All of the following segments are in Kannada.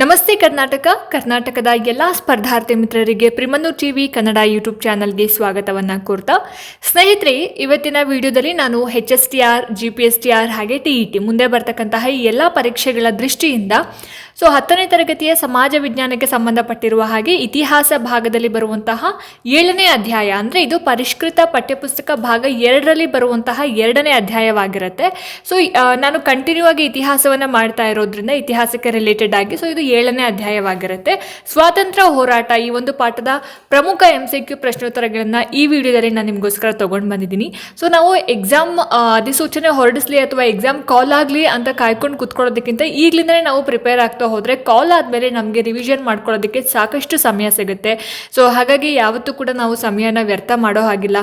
ನಮಸ್ತೆ ಕರ್ನಾಟಕ, ಕರ್ನಾಟಕದ ಎಲ್ಲ ಸ್ಪರ್ಧಾರ್ಥಿ ಮಿತ್ರರಿಗೆ ಪ್ರಿಮನ್ನೂರ್ ಟಿವಿ ಕನ್ನಡ ಯೂಟ್ಯೂಬ್ ಚಾನಲ್ಗೆ ಸ್ವಾಗತವನ್ನು ಕೋರ್ತಾ. ಸ್ನೇಹಿತರೆ, ಇವತ್ತಿನ ವಿಡಿಯೋದಲ್ಲಿ ನಾನು H S T R G P S T R ಹಾಗೆ ಟಿ ಇ ಟಿ ಮುಂದೆ ಬರ್ತಕ್ಕಂತಹ ಈ ಎಲ್ಲ ಪರೀಕ್ಷೆಗಳ ದೃಷ್ಟಿಯಿಂದ ಸೊ ಹತ್ತನೇ ತರಗತಿಯ ಸಮಾಜ ವಿಜ್ಞಾನಕ್ಕೆ ಸಂಬಂಧಪಟ್ಟಿರುವ ಹಾಗೆ ಇತಿಹಾಸ ಭಾಗದಲ್ಲಿ ಬರುವಂತಹ ಏಳನೇ ಅಧ್ಯಾಯ, ಅಂದರೆ ಇದು ಪರಿಷ್ಕೃತ ಪಠ್ಯಪುಸ್ತಕ ಭಾಗ ಎರಡರಲ್ಲಿ ಬರುವಂತಹ ಎರಡನೇ ಅಧ್ಯಾಯವಾಗಿರುತ್ತೆ. ಸೊ ನಾನು ಕಂಟಿನ್ಯೂ ಆಗಿ ಇತಿಹಾಸವನ್ನು ಮಾಡ್ತಾ ಇರೋದ್ರಿಂದ ಇತಿಹಾಸಕ್ಕೆ ರಿಲೇಟೆಡ್ ಆಗಿ, ಸೊ ಇದು ಏಳನೇ ಅಧ್ಯಾಯವಾಗಿರುತ್ತೆ. ಸ್ವಾತಂತ್ರ್ಯ ಹೋರಾಟ ಈ ಒಂದು ಪಾಠದ ಪ್ರಮುಖ ಎಂ ಸಿ ಕ್ಯೂ ಪ್ರಶ್ನೋತ್ತರಗಳನ್ನು ಈ ವಿಡಿಯೋದಲ್ಲಿ ನಾನು ನಿಮಗೋಸ್ಕರ ತೊಗೊಂಡು ಬಂದಿದ್ದೀನಿ. ಸೊ ನಾವು ಎಕ್ಸಾಮ್ ಅಧಿಸೂಚನೆ ಹೊರಡಿಸ್ಲಿ ಅಥವಾ ಎಕ್ಸಾಮ್ ಕಾಲ್ ಆಗಲಿ ಅಂತ ಕಾಯ್ಕೊಂಡು ಕುತ್ಕೊಳ್ಳೋದಕ್ಕಿಂತ ಈಗಲಿಂದಲೇ ನಾವು ಪ್ರಿಪೇರ್ ಆಗ್ತಾ ಹೋದರೆ ಕಾಲ್ ಆದಮೇಲೆ ನಮಗೆ ರಿವಿಷನ್ ಮಾಡ್ಕೊಳ್ಳೋದಕ್ಕೆ ಸಾಕಷ್ಟು ಸಮಯ ಸಿಗುತ್ತೆ. ಸೊ ಹಾಗಾಗಿ ಯಾವತ್ತೂ ಕೂಡ ನಾವು ಸಮಯನ ವ್ಯರ್ಥ ಮಾಡೋ ಹಾಗಿಲ್ಲ.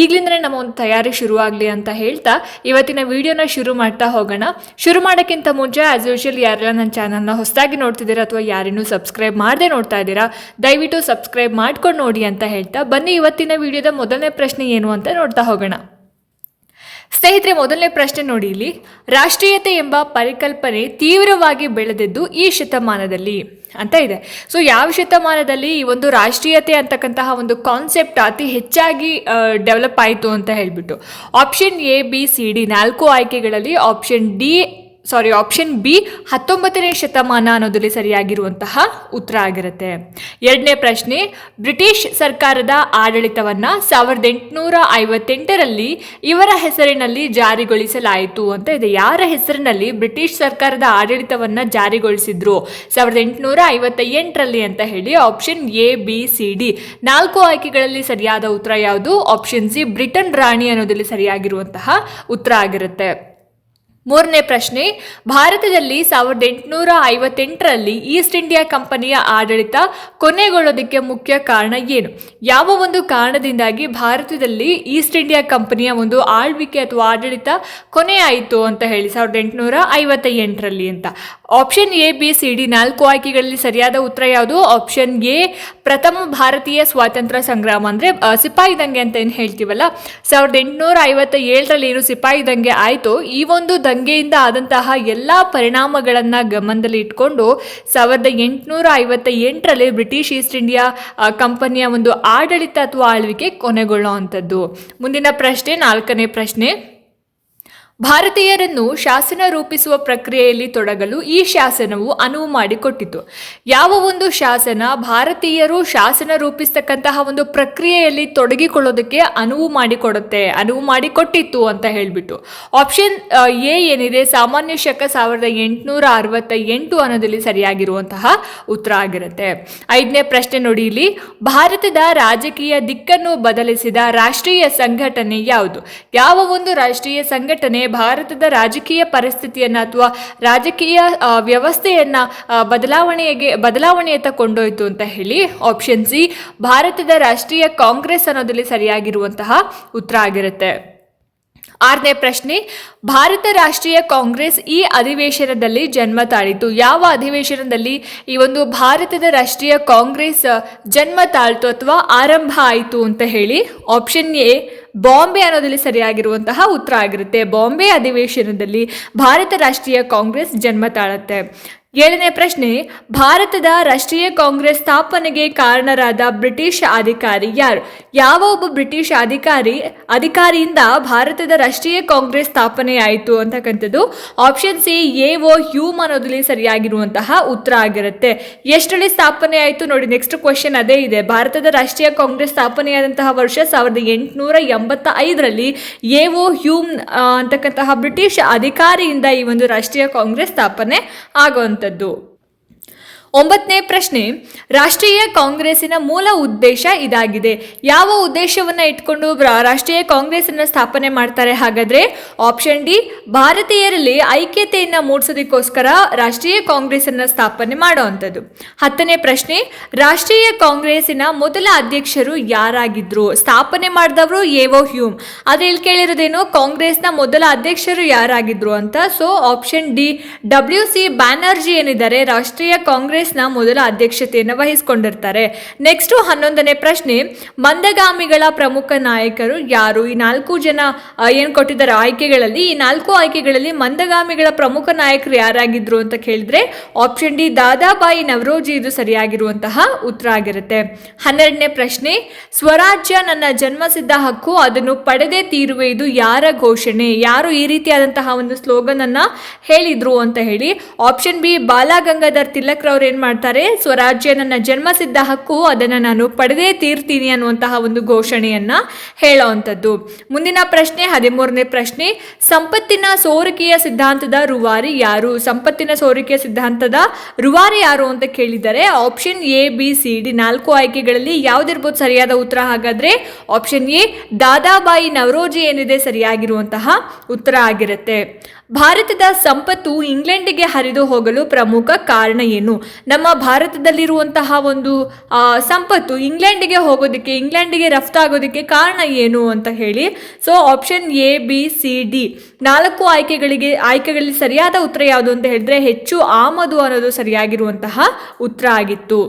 ಈಗಲಿಂದಲೇ ನಮ್ಮ ಒಂದು ತಯಾರಿ ಶುರುವಾಗಲಿ ಅಂತ ಹೇಳ್ತಾ ಇವತ್ತಿನ ವಿಡಿಯೋನ ಶುರು ಮಾಡ್ತಾ ಹೋಗೋಣ. ಶುರು ಮಾಡೋಕ್ಕಿಂತ ಮುಂಚೆ ಆಸ್ ಯೂಶುವಲ್ ಯಾರೆಲ್ಲ ನನ್ನ ಚಾನಲ್ನ ಹೊಸದಾಗಿ ನೋಡ್ತಿದ್ದೀರಾ ಅಥವಾ ಯಾರಿನ್ನೂ ಸಬ್ಸ್ಕ್ರೈಬ್ ಮಾಡದೆ ನೋಡ್ತಾ ಇದ್ದೀರಾ, ದಯವಿಟ್ಟು ಸಬ್ಸ್ಕ್ರೈಬ್ ಮಾಡ್ಕೊಂಡು ನೋಡಿ ಅಂತ ಹೇಳ್ತಾ ಬನ್ನಿ ಇವತ್ತಿನ ವಿಡಿಯೋದ ಮೊದಲನೇ ಪ್ರಶ್ನೆ ಏನು ಅಂತ ನೋಡ್ತಾ ಹೋಗೋಣ. ಸ್ನೇಹಿತರೆ, ಮೊದಲನೇ ಪ್ರಶ್ನೆ ನೋಡಿ ಇಲ್ಲಿ. ರಾಷ್ಟ್ರೀಯತೆ ಎಂಬ ಪರಿಕಲ್ಪನೆ ತೀವ್ರವಾಗಿ ಬೆಳೆದಿದ್ದು ಈ ಶತಮಾನದಲ್ಲಿ ಅಂತ ಇದೆ. ಸೊ ಯಾವ ಶತಮಾನದಲ್ಲಿ ಈ ಒಂದು ರಾಷ್ಟ್ರೀಯತೆ ಅಂತಕ್ಕಂತಹ ಒಂದು ಕಾನ್ಸೆಪ್ಟ್ ಅತಿ ಹೆಚ್ಚಾಗಿ ಡೆವಲಪ್ ಆಯಿತು ಅಂತ ಹೇಳಿಬಿಟ್ಟು. Option A B C D ನಾಲ್ಕು ಆಯ್ಕೆಗಳಲ್ಲಿ option D sorry option B ಹತ್ತೊಂಬತ್ತನೇ ಶತಮಾನ ಅನ್ನೋದಲ್ಲಿ ಸರಿಯಾಗಿರುವಂತಹ ಉತ್ತರ ಆಗಿರುತ್ತೆ. ಎರಡನೇ ಪ್ರಶ್ನೆ, ಬ್ರಿಟಿಷ್ ಸರ್ಕಾರದ ಆಡಳಿತವನ್ನು ಸಾವಿರದ ಎಂಟುನೂರ ಐವತ್ತೆಂಟರಲ್ಲಿ ಇವರ ಹೆಸರಿನಲ್ಲಿ ಜಾರಿಗೊಳಿಸಲಾಯಿತು ಅಂತ ಇದೆ. ಯಾರ ಹೆಸರಿನಲ್ಲಿ ಬ್ರಿಟಿಷ್ ಸರ್ಕಾರದ ಆಡಳಿತವನ್ನು ಜಾರಿಗೊಳಿಸಿದ್ರು? ಸಾವಿರದ ಎಂಟುನೂರ ಐವತ್ತ ಎಂಟರಲ್ಲಿ ಅಂತ ಹೇಳಿ option A B C D ನಾಲ್ಕು ಆಯ್ಕೆಗಳಲ್ಲಿ ಸರಿಯಾದ ಉತ್ತರ ಯಾವುದು? ಆಪ್ಷನ್ ಸಿ ಬ್ರಿಟನ್ ರಾಣಿ ಅನ್ನೋದಲ್ಲಿ ಸರಿಯಾಗಿರುವಂತಹ ಉತ್ತರ ಆಗಿರುತ್ತೆ. ಮೂರನೇ ಪ್ರಶ್ನೆ, ಭಾರತದಲ್ಲಿ ಸಾವಿರದ ಎಂಟುನೂರ ಐವತ್ತೆಂಟರಲ್ಲಿ ಈಸ್ಟ್ ಇಂಡಿಯಾ ಕಂಪನಿಯ ಆಡಳಿತ ಕೊನೆಗೊಳ್ಳೋದಕ್ಕೆ ಮುಖ್ಯ ಕಾರಣ ಏನು? ಯಾವ ಒಂದು ಕಾರಣದಿಂದಾಗಿ ಭಾರತದಲ್ಲಿ ಈಸ್ಟ್ ಇಂಡಿಯಾ ಕಂಪನಿಯ ಒಂದು ಆಳ್ವಿಕೆ ಅಥವಾ ಆಡಳಿತ ಕೊನೆಯಾಯಿತು ಅಂತ ಹೇಳಿ, ಸಾವಿರದ ಎಂಟುನೂರ ಐವತ್ತ ಅಂತ. Option A, B, C, D ನಾಲ್ಕು ಆಯ್ಕೆಗಳಲ್ಲಿ ಸರಿಯಾದ ಉತ್ತರ ಯಾವುದು? ಆಪ್ಷನ್ ಎ, ಪ್ರಥಮ ಭಾರತೀಯ ಸ್ವಾತಂತ್ರ್ಯ ಸಂಗ್ರಾಮ. ಅಂದರೆ ಸಿಪಾಯಿ ದಂಗೆ ಅಂತ ಏನು ಹೇಳ್ತೀವಲ್ಲ? ಸಾವಿರದ ಎಂಟುನೂರ ಐವತ್ತ ಏಳರಲ್ಲಿ ಏನು ಸಿಪಾಯಿ ದಂಗೆ ಆಯಿತು, ಈ ಒಂದು ದಂಗೆಯಿಂದ ಆದಂತಹ ಎಲ್ಲ ಪರಿಣಾಮಗಳನ್ನು ಗಮನದಲ್ಲಿ ಇಟ್ಕೊಂಡು, ಸಾವಿರದ ಎಂಟುನೂರ ಐವತ್ತ ಎಂಟರಲ್ಲಿ ಬ್ರಿಟಿಷ್ ಈಸ್ಟ್ ಇಂಡಿಯಾ ಕಂಪನಿಯ ಒಂದು ಆಡಳಿತ ಅಥವಾ ಆಳ್ವಿಕೆ ಕೊನೆಗೊಳ್ಳುವಂಥದ್ದು. ಮುಂದಿನ ಪ್ರಶ್ನೆ, ನಾಲ್ಕನೇ ಪ್ರಶ್ನೆ. ಭಾರತೀಯರನ್ನು ಶಾಸನ ರೂಪಿಸುವ ಪ್ರಕ್ರಿಯೆಯಲ್ಲಿ ತೊಡಗಲು ಈ ಶಾಸನವು ಅನುವು ಮಾಡಿಕೊಟ್ಟಿತು. ಯಾವ ಒಂದು ಶಾಸನ ಭಾರತೀಯರು ಶಾಸನ ರೂಪಿಸ್ತಕ್ಕಂತಹ ಒಂದು ಪ್ರಕ್ರಿಯೆಯಲ್ಲಿ ತೊಡಗಿಕೊಳ್ಳೋದಕ್ಕೆ ಅನುವು ಮಾಡಿಕೊಡುತ್ತೆ, ಅನುವು ಮಾಡಿಕೊಟ್ಟಿತ್ತು ಅಂತ ಹೇಳಿಬಿಟ್ಟು. ಆಪ್ಷನ್ ಎ ಏನಿದೆ? ಸಾಮಾನ್ಯ ಶಕ ಸಾವಿರದ ಎಂಟುನೂರ ಅರವತ್ತ ಎಂಟು ಅನ್ನೋದಲ್ಲಿ ಸರಿಯಾಗಿರುವಂತಹ ಉತ್ತರ ಆಗಿರುತ್ತೆ. ಐದನೇ ಪ್ರಶ್ನೆ ನೋಡಿ ಇಲ್ಲಿ. ಭಾರತದ ರಾಜಕೀಯ ದಿಕ್ಕನ್ನು ಬದಲಿಸಿದ ರಾಷ್ಟ್ರೀಯ ಸಂಘಟನೆ ಯಾವುದು? ಯಾವ ಒಂದು ರಾಷ್ಟ್ರೀಯ ಸಂಘಟನೆ ಭಾರತದ ರಾಜಕೀಯ ಪರಿಸ್ಥಿತಿಯನ್ನು ಅಥವಾ ರಾಜಕೀಯ ವ್ಯವಸ್ಥೆಯನ್ನು ಬದಲಾವಣೆಗೆ, ಬದಲಾವಣೆಯತ್ತ ಕೊಂಡೊಯ್ತು ಅಂತ ಹೇಳಿ ಆಪ್ಷನ್ ಸಿ ಭಾರತದ ರಾಷ್ಟ್ರೀಯ ಕಾಂಗ್ರೆಸ್ ಅನ್ನೋದಲ್ಲಿ ಸರಿಯಾಗಿರುವಂತಹ ಉತ್ತರ ಆಗಿರುತ್ತೆ. ಆರನೇ ಪ್ರಶ್ನೆ, ಭಾರತ ರಾಷ್ಟ್ರೀಯ ಕಾಂಗ್ರೆಸ್ ಈ ಅಧಿವೇಶನದಲ್ಲಿ ಜನ್ಮ ತಾಳಿತು. ಯಾವ ಅಧಿವೇಶನದಲ್ಲಿ ಈ ಒಂದು ಭಾರತದ ರಾಷ್ಟ್ರೀಯ ಕಾಂಗ್ರೆಸ್ ಜನ್ಮ ತಾಳ್ತು ಅಥವಾ ಆರಂಭ ಆಯಿತು ಅಂತ ಹೇಳಿ ಆಪ್ಷನ್ ಎ, ಬಾಂಬೆ ಅನ್ನೋದಲ್ಲಿ ಸರಿಯಾಗಿರುವಂತಹ ಉತ್ತರ ಆಗಿರುತ್ತೆ. ಬಾಂಬೆ ಅಧಿವೇಶನದಲ್ಲಿ ಭಾರತ ರಾಷ್ಟ್ರೀಯ ಕಾಂಗ್ರೆಸ್ ಜನ್ಮ ತಾಳುತ್ತೆ. ಏಳನೇ ಪ್ರಶ್ನೆ, ಭಾರತದ ರಾಷ್ಟ್ರೀಯ ಕಾಂಗ್ರೆಸ್ ಸ್ಥಾಪನೆಗೆ ಕಾರಣರಾದ ಬ್ರಿಟಿಷ್ ಅಧಿಕಾರಿ ಯಾರು? ಯಾವ ಒಬ್ಬ ಬ್ರಿಟಿಷ್ ಅಧಿಕಾರಿ, ಅಧಿಕಾರಿಯಿಂದ ಭಾರತದ ರಾಷ್ಟ್ರೀಯ ಕಾಂಗ್ರೆಸ್ ಸ್ಥಾಪನೆಯಾಯಿತು ಅಂತಕ್ಕಂಥದ್ದು? Option C A O Hume ಅನ್ನೋದ್ರಲ್ಲಿ ಸರಿಯಾಗಿರುವಂತಹ ಉತ್ತರ ಆಗಿರುತ್ತೆ. ಎಷ್ಟರಲ್ಲಿ ಸ್ಥಾಪನೆ ಆಯಿತು ನೋಡಿ ನೆಕ್ಸ್ಟ್ ಕ್ವಶನ್ ಅದೇ ಇದೆ. ಭಾರತದ ರಾಷ್ಟ್ರೀಯ ಕಾಂಗ್ರೆಸ್ ಸ್ಥಾಪನೆಯಾದಂತಹ ವರ್ಷ ಸಾವಿರದ ಎಂಟುನೂರ ಎಂಬತ್ತ ಐದರಲ್ಲಿ ಎ ಓ ಹ್ಯೂಮ್ ಅಂತಕ್ಕಂತಹ ಬ್ರಿಟಿಷ್ ಅಧಿಕಾರಿಯಿಂದ ಈ ಒಂದು ರಾಷ್ಟ್ರೀಯ ಕಾಂಗ್ರೆಸ್ ಸ್ಥಾಪನೆ ಆಗುವಂಥ ಇರುವಂಥದ್ದು ಒಂಬತ್ತನೇ ಪ್ರಶ್ನೆ, ರಾಷ್ಟ್ರೀಯ ಕಾಂಗ್ರೆಸ್ಸಿನ ಮೂಲ ಉದ್ದೇಶ ಇದಾಗಿದೆ. ಯಾವ ಉದ್ದೇಶವನ್ನು ಇಟ್ಕೊಂಡು ರಾಷ್ಟ್ರೀಯ ಕಾಂಗ್ರೆಸ್ಸನ್ನು ಸ್ಥಾಪನೆ ಮಾಡ್ತಾರೆ ಹಾಗಾದರೆ? ಆಪ್ಷನ್ ಡಿ, ಭಾರತೀಯರಲ್ಲಿ ಐಕ್ಯತೆಯನ್ನು ಮೂಡಿಸೋದಕ್ಕೋಸ್ಕರ ರಾಷ್ಟ್ರೀಯ ಕಾಂಗ್ರೆಸ್ಸನ್ನು ಸ್ಥಾಪನೆ ಮಾಡುವಂಥದ್ದು ಹತ್ತನೇ ಪ್ರಶ್ನೆ, ರಾಷ್ಟ್ರೀಯ ಕಾಂಗ್ರೆಸ್ಸಿನ ಮೊದಲ ಅಧ್ಯಕ್ಷರು ಯಾರಾಗಿದ್ರು? ಸ್ಥಾಪನೆ ಮಾಡಿದವರು ಎವೋ ಹ್ಯೂಮ್. ಆದರೆ ಇಲ್ಲಿ ಕೇಳಿರೋದೇನು? ಕಾಂಗ್ರೆಸ್ನ ಮೊದಲ ಅಧ್ಯಕ್ಷರು ಯಾರಾಗಿದ್ರು ಅಂತ. So, option D, W C Banerjee ಏನಿದ್ದಾರೆ, ರಾಷ್ಟ್ರೀಯ ಕಾಂಗ್ರೆಸ್ ಕಾಂಗ್ರೆಸ್ನ ಮೊದಲ ಅಧ್ಯಕ್ಷತೆಯನ್ನು ವಹಿಸಿಕೊಂಡಿರ್ತಾರೆ. ನೆಕ್ಸ್ಟ್ ಹನ್ನೊಂದನೇ ಪ್ರಶ್ನೆ, ಮಂದಗಾಮಿಗಳ ಪ್ರಮುಖ ನಾಯಕರು ಯಾರು? ಈ ನಾಲ್ಕು ಜನ ಏನು ಕೊಟ್ಟಿದ್ದಾರೆ ಆಯ್ಕೆಗಳಲ್ಲಿ? ಈ ನಾಲ್ಕು ಆಯ್ಕೆಗಳಲ್ಲಿ ಮಂದಗಾಮಿಗಳ ಪ್ರಮುಖ ನಾಯಕರು ಯಾರಾಗಿದ್ರು ಅಂತ ಕೇಳಿದ್ರೆ ಆಪ್ಷನ್ ಡಿ ದಾದಾಬಾಯಿ ನವರೋಜಿ, ಇದು ಸರಿಯಾಗಿರುವಂತಹ ಉತ್ತರ ಆಗಿರುತ್ತೆ. ಹನ್ನೆರಡನೇ ಪ್ರಶ್ನೆ, ಸ್ವರಾಜ್ಯ ನನ್ನ ಜನ್ಮಸಿದ್ಧ ಹಕ್ಕು, ಅದನ್ನು ಪಡೆದೇ ತೀರುವೆ, ಇದು ಯಾರ ಘೋಷಣೆ? ಯಾರು ಈ ರೀತಿಯಾದಂತಹ ಒಂದು ಸ್ಲೋಗನ್ ಅನ್ನ ಹೇಳಿದ್ರು ಅಂತ ಹೇಳಿ ಆಪ್ಷನ್ ಬಿ ಬಾಲಗಂಗಾಧರ್ ತಿಲಕ್ ರವ್ರು ಏನ್ ಮಾಡ್ತಾರೆ? ಸ್ವರಾಜ್ಯ ನನ್ನ ಜನ್ಮಸಿದ್ಧ ಹಕ್ಕು, ಅದನ್ನ ನಾನು ಪಡೆದೇ ತೀರ್ತೀನಿ ಅನ್ನುವಂತಹ ಒಂದು ಘೋಷಣೆಯನ್ನ ಹೇಳೋವಂಥದ್ದು. ಮುಂದಿನ ಪ್ರಶ್ನೆ, ಹದಿಮೂರನೇ ಪ್ರಶ್ನೆ. ಸಂಪತ್ತಿನ ಸೋರಿಕೆಯ ಸಿದ್ಧಾಂತದ ರುವಾರಿ ಯಾರು? ಸಂಪತ್ತಿನ ಸೋರಿಕೆಯ ಸಿದ್ಧಾಂತದ ರುವಾರಿ ಯಾರು ಅಂತ ಕೇಳಿದರೆ option A B C D ನಾಲ್ಕು ಆಯ್ಕೆಗಳಲ್ಲಿ ಯಾವ್ದಿರ್ಬೋದು ಸರಿಯಾದ ಉತ್ತರ? ಹಾಗಾದ್ರೆ ಆಪ್ಷನ್ ಎ ದಾದಾಬಾಯಿ ನವರೋಜಿ ಏನಿದೆ ಸರಿಯಾಗಿರುವಂತಹ ಉತ್ತರ ಆಗಿರುತ್ತೆ. ಭಾರತದ ಸಂಪತ್ತು ಇಂಗ್ಲೆಂಡಿಗೆ ಹರಿದು ಹೋಗಲು ಪ್ರಮುಖ ಕಾರಣ ಏನು? ನಮ್ಮ ಭಾರತದಲ್ಲಿರುವಂತಹ ಒಂದು ಸಂಪತ್ತು ಇಂಗ್ಲೆಂಡಿಗೆ ಹೋಗೋದಕ್ಕೆ, ಇಂಗ್ಲೆಂಡಿಗೆ ರಫ್ತಾಗೋದಕ್ಕೆ ಕಾರಣ ಏನು ಅಂತ ಹೇಳಿ, so option A, B, C, D ನಾಲ್ಕು ಆಯ್ಕೆಗಳಿಗೆ, ಆಯ್ಕೆಗಳಲ್ಲಿ ಸರಿಯಾದ ಉತ್ತರ ಯಾವುದು ಅಂತ ಹೇಳಿದ್ರೆ ಹೆಚ್ಚು ಆಮದು ಅನ್ನೋದು ಸರಿಯಾಗಿರುವಂತಹ ಉತ್ತರ ಆಗಿತ್ತು.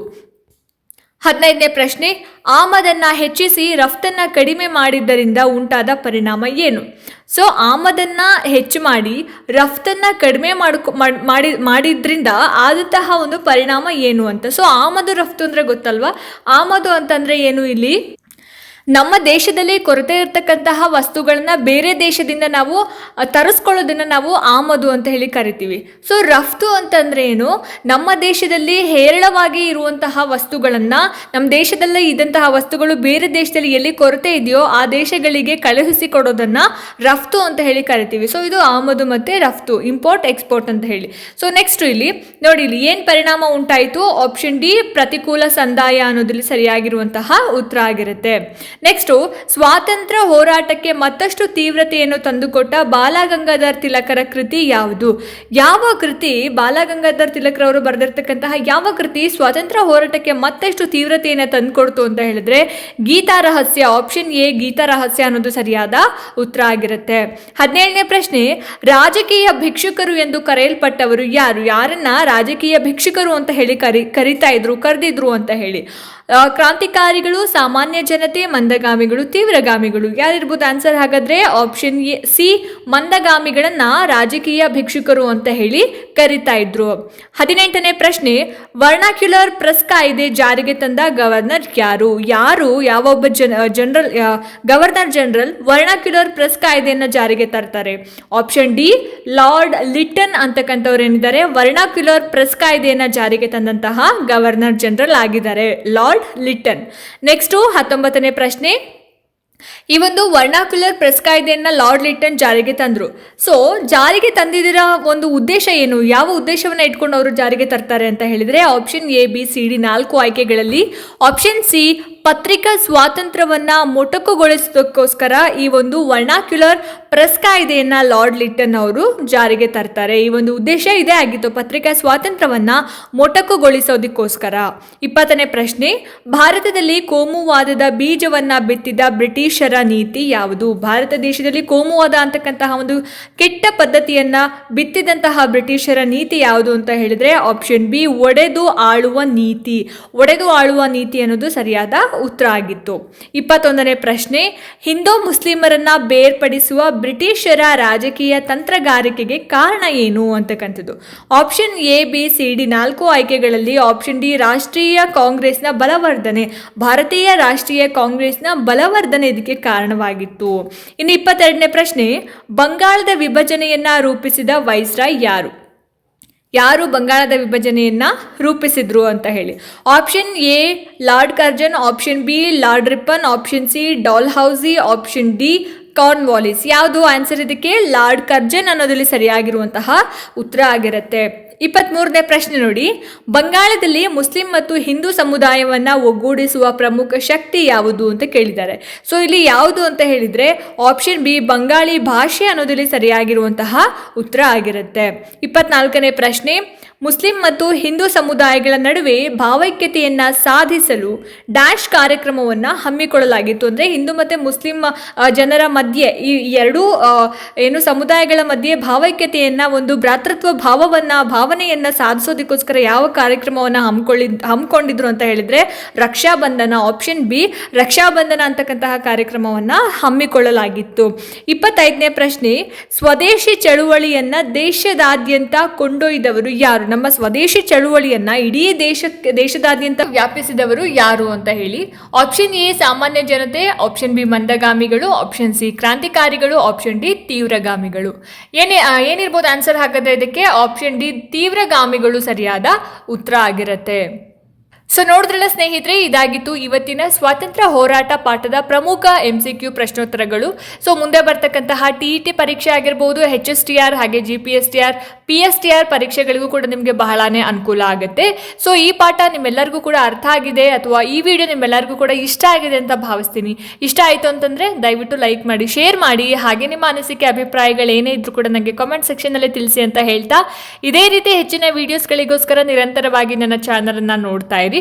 ಹದಿನೈದನೇ ಪ್ರಶ್ನೆ, ಆಮದನ್ನ ಹೆಚ್ಚಿಸಿ ರಫ್ತನ್ನ ಕಡಿಮೆ ಮಾಡಿದ್ದರಿಂದ ಉಂಟಾದ ಪರಿಣಾಮ ಏನು? ಸೊ, ಆಮದನ್ನ ಹೆಚ್ಚು ಮಾಡಿ, ರಫ್ತನ್ನ ಕಡಿಮೆ ಮಾಡ್ಕೊ, ಮಾಡ್- ಮಾಡಿ, ಮಾಡಿದ್ರಿಂದ ಆದಂತಹ ಒಂದು ಪರಿಣಾಮ ಏನು ಅಂತ? ಸೊ, ಆಮದು ರಫ್ತು ಅಂದ್ರೆ ಗೊತ್ತಲ್ವಾ? ಆಮದು ಅಂತಂದ್ರೆ ಏನು ಇಲ್ಲಿ? ನಮ್ಮ ದೇಶದಲ್ಲಿ ಕೊರತೆ ಇರತಕ್ಕಂತಹ ವಸ್ತುಗಳನ್ನ ಬೇರೆ ದೇಶದಿಂದ ನಾವು ತರಿಸ್ಕೊಳ್ಳೋದನ್ನು ನಾವು ಆಮದು ಅಂತ ಹೇಳಿ ಕರಿತೀವಿ. ಸೊ ರಫ್ತು ಅಂತಂದ್ರೆ ಏನು? ನಮ್ಮ ದೇಶದಲ್ಲಿ ಹೇರಳವಾಗಿ ಇರುವಂತಹ ವಸ್ತುಗಳನ್ನ, ನಮ್ಮ ದೇಶದಲ್ಲೇ ಇದ್ದಂತಹ ವಸ್ತುಗಳು ಬೇರೆ ದೇಶದಲ್ಲಿ ಎಲ್ಲಿ ಕೊರತೆ ಇದೆಯೋ, ಆ ದೇಶಗಳಿಗೆ ಕಳುಹಿಸಿ ಕೊಡೋದನ್ನ ರಫ್ತು ಅಂತ ಹೇಳಿ ಕರಿತೀವಿ. ಸೊ ಇದು ಆಮದು ಮತ್ತೆ ರಫ್ತು ಇಂಪೋರ್ಟ್ ಎಕ್ಸ್ಪೋರ್ಟ್ ಅಂತ ಹೇಳಿ. ಸೊ ನೆಕ್ಸ್ಟ್ ಇಲ್ಲಿ, ನೋಡಿ ಇಲ್ಲಿ ಏನು ಪರಿಣಾಮ ಉಂಟಾಯಿತು? ಆಪ್ಷನ್ ಡಿ ಪ್ರತಿಕೂಲ ಸಂದಾಯ ಅನ್ನೋದ್ರಲ್ಲಿ ಸರಿಯಾಗಿರುವಂತಹ ಉತ್ತರ ಆಗಿರುತ್ತೆ. ನೆಕ್ಸ್ಟು ಸ್ವಾತಂತ್ರ್ಯ ಹೋರಾಟಕ್ಕೆ ಮತ್ತಷ್ಟು ತೀವ್ರತೆಯನ್ನು ತಂದುಕೊಟ್ಟ ಬಾಲಗಂಗಾಧರ್ ತಿಲಕರ ಕೃತಿ ಯಾವುದು? ಯಾವ ಕೃತಿ ಬಾಲಗಂಗಾಧರ್ ತಿಲಕರವರು ಬರೆದಿರ್ತಕ್ಕಂತಹ ಯಾವ ಕೃತಿ ಸ್ವಾತಂತ್ರ್ಯ ಹೋರಾಟಕ್ಕೆ ಮತ್ತಷ್ಟು ತೀವ್ರತೆಯನ್ನು ತಂದುಕೊಡ್ತು ಅಂತ ಹೇಳಿದ್ರೆ ಗೀತಾ ರಹಸ್ಯ ಆಪ್ಷನ್ ಎ ಗೀತಾ ರಹಸ್ಯ ಅನ್ನೋದು ಸರಿಯಾದ ಉತ್ತರ ಆಗಿರುತ್ತೆ. ಹದಿನೇಳನೇ ಪ್ರಶ್ನೆ, ರಾಜಕೀಯ ಭಿಕ್ಷುಕರು ಎಂದು ಕರೆಯಲ್ಪಟ್ಟವರು ಯಾರು? ಯಾರನ್ನ ರಾಜಕೀಯ ಭಿಕ್ಷುಕರು ಅಂತ ಹೇಳಿ ಕರಿ, ಕರಿತಾ ಇದ್ರು, ಕರೆದಿದ್ರು ಅಂತ ಹೇಳಿ. ಕ್ರಾಂತಿಕಾರಿಗಳು, ಸಾಮಾನ್ಯ ಜನತೆ, ಮಂದಗಾಮಿಗಳು, ತೀವ್ರಗಾಮಿಗಳು. ಯಾರಿರ್ಬೋದು ಆನ್ಸರ್ ಹಾಗಾದ್ರೆ ಆಪ್ಷನ್ ಎ ಸಿ ಮಂದಗಾಮಿಗಳನ್ನ ರಾಜಕೀಯ ಭಿಕ್ಷುಕರು ಅಂತ ಹೇಳಿ ಕರಿತಾ ಇದ್ರು. ಹದಿನೆಂಟನೇ ಪ್ರಶ್ನೆ ವರ್ಣಾಕ್ಯುಲರ್ ಪ್ರೆಸ್ ಕಾಯ್ದೆ ಜಾರಿಗೆ ತಂದ ಗವರ್ನರ್ ಯಾರು? ಯಾರು? ಯಾವೊಬ್ಬ ಜನ general governor general vernacular press ಕಾಯ್ದೆಯನ್ನು ಜಾರಿಗೆ ತರ್ತಾರೆ? ಆಪ್ಷನ್ ಡಿ ಲಾರ್ಡ್ ಲಿಟನ್ ಅಂತಕ್ಕಂಥವ್ರು ಏನಿದ್ದಾರೆ ವರ್ಣಾಕ್ಯುಲರ್ ಪ್ರೆಸ್ ಕಾಯ್ದೆಯನ್ನು ಜಾರಿಗೆ ತಂದಂತಹ ಗವರ್ನರ್ ಜನರಲ್ ಆಗಿದ್ದಾರೆ. ಲಾರ್ಡ್ ಲಿಟನ್ ನೆಕ್ಸ್ಟು ಹತ್ತೊಂಬತ್ತನೇ ಪ್ರಶ್ನೆ. ಈ ಒಂದು ವರ್ಣಾಕ್ಯುಲರ್ ಪ್ರೆಸ್ ಕಾಯ್ದೆಯನ್ನ ಲಾರ್ಡ್ ಲಿಟನ್ ಜಾರಿಗೆ ತಂದರು. ಸೊ ಜಾರಿಗೆ ತಂದಿದ್ದರ ಒಂದು ಉದ್ದೇಶ ಏನು? ಯಾವ ಉದ್ದೇಶವನ್ನ ಇಟ್ಕೊಂಡು ಅವರು ಜಾರಿಗೆ ತರ್ತಾರೆ ಅಂತ ಹೇಳಿದ್ರೆ option A B C D ನಾಲ್ಕು ಆಯ್ಕೆಗಳಲ್ಲಿ ಆಪ್ಷನ್ ಸಿ ಪತ್ರಿಕಾ ಸ್ವಾತಂತ್ರ್ಯವನ್ನ ಮೊಟಕುಗೊಳಿಸೋದಕ್ಕೋಸ್ಕರ ಈ ಒಂದು ವರ್ಣಾಕ್ಯುಲರ್ ಪ್ರೆಸ್ ಕಾಯ್ದೆಯನ್ನ ಲಾರ್ಡ್ ಲಿಟನ್ ಅವರು ಜಾರಿಗೆ ತರ್ತಾರೆ. ಈ ಒಂದು ಉದ್ದೇಶ ಇದೇ ಆಗಿತ್ತು ಪತ್ರಿಕಾ ಸ್ವಾತಂತ್ರ್ಯವನ್ನ ಮೊಟಕುಗೊಳಿಸೋದಕ್ಕೋಸ್ಕರ. ಇಪ್ಪತ್ತನೇ ಪ್ರಶ್ನೆ, ಭಾರತದಲ್ಲಿ ಕೋಮುವಾದದ ಬೀಜವನ್ನ ಬಿತ್ತಿದ ಬ್ರಿಟಿಷರ ನೀತಿ ಯಾವುದು? ಭಾರತ ದೇಶದಲ್ಲಿ ಕೋಮುವಾದ ಅಂತಕ್ಕಂತಹ ಒಂದು ಕೆಟ್ಟ ಪದ್ಧತಿಯನ್ನ ಬಿತ್ತಿದಂತಹ ಬ್ರಿಟಿಷರ ನೀತಿ ಯಾವುದು ಅಂತ ಹೇಳಿದ್ರೆ ಆಪ್ಷನ್ ಬಿ ಒಡೆದು ಆಳುವ ನೀತಿ. ಒಡೆದು ಆಳುವ ನೀತಿ ಅನ್ನೋದು ಸರಿಯಾದ ಉತ್ತರ ಆಗಿತ್ತು. ಇಪ್ಪತ್ತೊಂದನೇ ಪ್ರಶ್ನೆ, ಹಿಂದೂ ಮುಸ್ಲಿಮರನ್ನ ಬೇರ್ಪಡಿಸುವ ಬ್ರಿಟಿಷರ ರಾಜಕೀಯ ತಂತ್ರಗಾರಿಕೆಗೆ ಕಾರಣ ಏನು ಅಂತಕ್ಕಂಥದ್ದು option A, B, C, D ನಾಲ್ಕು ಆಯ್ಕೆಗಳಲ್ಲಿ ಆಪ್ಷನ್ ಡಿ ರಾಷ್ಟ್ರೀಯ ಕಾಂಗ್ರೆಸ್ನ ಬಲವರ್ಧನೆ, ಭಾರತೀಯ ರಾಷ್ಟ್ರೀಯ ಕಾಂಗ್ರೆಸ್ನ ಬಲವರ್ಧನೆ ಇದಕ್ಕೆ ಕಾರಣವಾಗಿತ್ತು. ಇನ್ನು ಇಪ್ಪತ್ತೆರಡನೇ ಪ್ರಶ್ನೆ, ಬಂಗಾಳದ ವಿಭಜನೆಯನ್ನ ರೂಪಿಸಿದ ವೈಸ್ರಾಯ್ ಯಾರು? ಯಾರು ಬಂಗಾಳದ ವಿಭಜನೆಯನ್ನ ರೂಪಿಸಿದ್ರು ಅಂತ ಹೇಳಿ. Option A Lord Curzon option B Lord Ripon option C Dalhousie option D Cornwallis ಯಾವುದು? ಆನ್ಸರ್ ಇದಕ್ಕೆ ಲಾರ್ಡ್ ಕರ್ಜನ್ ಅನ್ನೋದ್ರಲ್ಲಿ ಸರಿಯಾಗಿರುವಂತಹ ಉತ್ತರ ಆಗಿರುತ್ತೆ. ಇಪ್ಪತ್ತ್ಮೂರನೇ ಪ್ರಶ್ನೆ ನೋಡಿ. ಬಂಗಾಳದಲ್ಲಿ ಮುಸ್ಲಿಂ ಮತ್ತು ಹಿಂದೂ ಸಮುದಾಯವನ್ನು ಒಗ್ಗೂಡಿಸುವ ಪ್ರಮುಖ ಶಕ್ತಿ ಯಾವುದು ಅಂತ ಕೇಳಿದ್ದಾರೆ. ಸೊ ಇಲ್ಲಿ ಯಾವುದು ಅಂತ ಹೇಳಿದರೆ ಆಪ್ಷನ್ ಬಿ ಬಂಗಾಳಿ ಭಾಷೆ ಅನ್ನೋದಿಲ್ಲಿ ಸರಿಯಾಗಿರುವಂತಹ ಉತ್ತರ ಆಗಿರುತ್ತೆ. ಇಪ್ಪತ್ನಾಲ್ಕನೇ ಪ್ರಶ್ನೆ ಮುಸ್ಲಿಂ ಮತ್ತು ಹಿಂದೂ ಸಮುದಾಯಗಳ ನಡುವೆ ಭಾವೈಕ್ಯತೆಯನ್ನು ಸಾಧಿಸಲು ಡ್ಯಾಶ್ ಕಾರ್ಯಕ್ರಮವನ್ನು ಹಮ್ಮಿಕೊಳ್ಳಲಾಗಿತ್ತು. ಅಂದರೆ ಹಿಂದೂ ಮತ್ತು ಮುಸ್ಲಿಂ ಜನರ ಮಧ್ಯೆ ಈ ಎರಡೂ ಏನು ಸಮುದಾಯಗಳ ಮಧ್ಯೆ ಭಾವೈಕ್ಯತೆಯನ್ನು, ಒಂದು ಭ್ರಾತೃತ್ವ ಭಾವವನ್ನು, ಭಾವನೆಯನ್ನು ಸಾಧಿಸೋದಕ್ಕೋಸ್ಕರ ಯಾವ ಕಾರ್ಯಕ್ರಮವನ್ನು ಹಮ್ಮಿಕೊಳ್ಳಿ ಹಮ್ಮಿಕೊಂಡಿದ್ರು ಅಂತ ಹೇಳಿದ್ರೆ ರಕ್ಷಾಬಂಧನ ಆಪ್ಷನ್ ಬಿ ರಕ್ಷಾಬಂಧನ ಅಂತಕ್ಕಂತಹ ಕಾರ್ಯಕ್ರಮವನ್ನು ಹಮ್ಮಿಕೊಳ್ಳಲಾಗಿತ್ತು. ಇಪ್ಪತ್ತೈದನೇ ಪ್ರಶ್ನೆ, ಸ್ವದೇಶಿ ಚಳುವಳಿಯನ್ನು ದೇಶದಾದ್ಯಂತ ಕೊಂಡೊಯ್ದವರು ಯಾರು? ನಮ್ಮ ಸ್ವದೇಶಿ ಚಳುವಳಿಯನ್ನ ಇಡೀ ದೇಶಕ್ಕೆ, ದೇಶದಾದ್ಯಂತ ವ್ಯಾಪಿಸಿದವರು ಯಾರು ಅಂತ ಹೇಳಿ ಆಪ್ಷನ್ ಎ ಸಾಮಾನ್ಯ ಜನತೆ ಆಪ್ಷನ್ ಬಿ ಮಂದಗಾಮಿಗಳು ಆಪ್ಷನ್ ಸಿ ಕ್ರಾಂತಿಕಾರಿಗಳು ಆಪ್ಷನ್ ಡಿ ತೀವ್ರಗಾಮಿಗಳು. ಏನೇ ಏನಿರ್ಬೋದು ಆನ್ಸರ್ ಹಾಕಿದ್ರೆ ಇದಕ್ಕೆ ಆಪ್ಷನ್ ಡಿ ತೀವ್ರಗಾಮಿಗಳು ಸರಿಯಾದ ಉತ್ತರ ಆಗಿರುತ್ತೆ. ಸೊ ನೋಡಿದ್ರಲ್ಲ ಸ್ನೇಹಿತರೆ, ಇದಾಗಿತ್ತು ಇವತ್ತಿನ ಸ್ವಾತಂತ್ರ್ಯ ಹೋರಾಟ ಪಾಠದ ಪ್ರಮುಖ ಎಂ ಸಿ ಕ್ಯೂ ಪ್ರಶ್ನೋತ್ತರಗಳು. ಸೊ ಮುಂದೆ ಬರ್ತಕ್ಕಂತಹ ಟಿ ಇ ಟಿ ಪರೀಕ್ಷೆ ಆಗಿರ್ಬೋದು ಹೆಚ್ ಎಸ್ ಟಿ ಆರ್ ಹಾಗೆ G P S T R P S T R ಪರೀಕ್ಷೆಗಳಿಗೂ ಕೂಡ ನಿಮಗೆ ಬಹಳನೇ ಅನುಕೂಲ ಆಗುತ್ತೆ. ಸೊ ಈ ಪಾಠ ನಿಮ್ಮೆಲ್ಲರಿಗೂ ಕೂಡ ಅರ್ಥ ಆಗಿದೆ ಅಥವಾ ಈ ವಿಡಿಯೋ ನಿಮ್ಮೆಲ್ಲರಿಗೂ ಕೂಡ ಇಷ್ಟ ಆಗಿದೆ ಅಂತ ಭಾವಿಸ್ತೀನಿ. ಇಷ್ಟ ಆಯಿತು ಅಂತಂದರೆ ದಯವಿಟ್ಟು ಲೈಕ್ ಮಾಡಿ, ಶೇರ್ ಮಾಡಿ. ಹಾಗೆ ನಿಮ್ಮ ಅನಿಸಿಕೆ, ಅಭಿಪ್ರಾಯಗಳು ಏನೇ ಇದ್ರೂ ಕೂಡ ನನಗೆ ಕಾಮೆಂಟ್ ಸೆಕ್ಷನಲ್ಲಿ ತಿಳಿಸಿ ಅಂತ ಹೇಳ್ತಾ. ಇದೇ ರೀತಿ ಹೆಚ್ಚಿನ ವಿಡಿಯೋಸ್ಗಳಿಗೋಸ್ಕರ ನಿರಂತರವಾಗಿ ನನ್ನ ಚಾನಲನ್ನು ನೋಡ್ತಾ ಇರಿ.